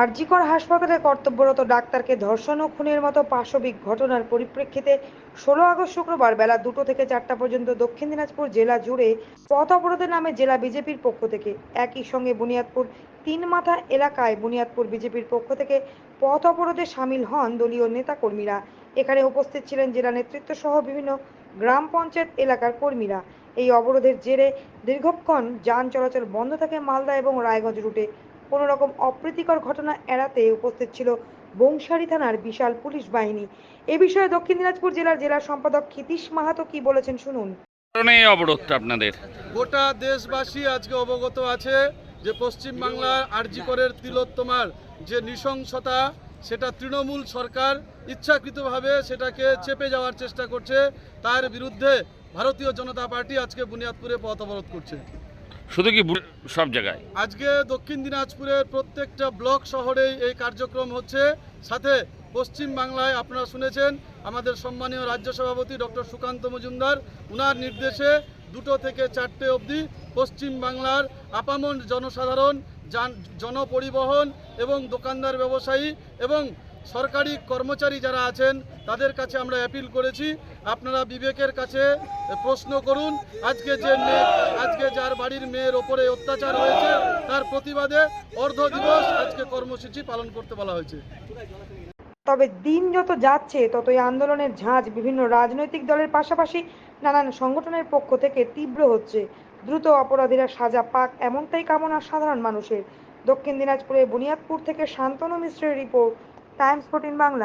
আরজিকর হাসপাতালে কর্তব্যরত ডাক্তারকে ধর্ষণ ও খুনের মতো পাশবিক ঘটনার পরিপ্রেক্ষিতে ষোলো আগস্ট শুক্রবার বেলা দুটো থেকে চারটা পর্যন্ত দক্ষিণ দিনাজপুর জেলা জুড়ে পথ অবরোধের নামে জেলা বিজেপির পক্ষ থেকে, একই সঙ্গে বুনিয়াদপুর তিন মাথা এলাকায় বুনিয়াদপুর বিজেপির পক্ষ থেকে পথ অবরোধে সামিল হন দলীয় নেতাকর্মীরা। এখানে উপস্থিত ছিলেন জেলা নেতৃত্ব সহ বিভিন্ন গ্রাম পঞ্চায়েত এলাকার কর্মীরা। এই অবরোধের জেরে দীর্ঘক্ষণ যান চলাচল বন্ধ থাকে মালদা এবং রায়গঞ্জ রুটে। কোনো রকম অপ্রীতিকর ঘটনা এড়াতে উপস্থিত ছিল বংশারী থানার বিশাল পুলিশ বাহিনী। এ বিষয়ে দক্ষিণ দিনাজপুর জেলার জেলা সম্পাদক ক্ষিতীশ মাহাতো কি বলেছেন শুনুন। এই অবরোধটা আপনাদের? গোটা দেশবাসী আজকে অবগত আছে যে পশ্চিমবাংলার আরজিকরের তিলোত্তমার যে নৃশংসতা সেটা তৃণমূল সরকার ইচ্ছাকৃতভাবে সেটাকে চেপে যাওয়ার চেষ্টা করছে। তার বিরুদ্ধে ভারতীয় জনতা পার্টি আজকে বুনিয়াদপুরে পথ অবরোধ করছে। শুধু কি সব জায়গায়? আজকে দক্ষিণ দিনাজপুরের প্রত্যেকটা ব্লক শহরেই এই কার্যক্রম হচ্ছে। সাথে পশ্চিম বাংলায় আপনারা শুনেছেন, আমাদের সম্মানীয় রাজ্য সভাপতি ডক্টর সুকান্ত মজুমদার, উনার নির্দেশে দুটো থেকে চারটে অবধি পশ্চিম বাংলার আপামন জনসাধারণ জনপরিবহন এবং দোকানদার ব্যবসায়ী এবং সরকারি কর্মচারী যারা আছেন তাদের কাছে আমরা অ্যাপিল করেছি। আপনারা বিবেকের কাছে প্রশ্ন করুন, আজকে যে মেয়ে, আজকে যার বাড়ির মেয়ের ওপরে অত্যাচার হয়েছে, তার প্রতিবাদে অর্ধ দিবস আজকে কর্মসূচি পালন করতে বলা হয়েছে। তবে দিন যত যাচ্ছে, ততই আন্দোলনের ঝাঁজ বিভিন্ন রাজনৈতিক দলের পাশাপাশি নানান সংগঠনের পক্ষ থেকে তীব্র হচ্ছে। দ্রুত অপরাধীরা সাজা পাক, এমনটাই কামনা সাধারণ মানুষের। দক্ষিণ দিনাজপুরের বুনিয়াদপুর থেকে শান্তনু মিশ্রের রিপোর্ট, টাইমস ফোর্টিন বাংলা।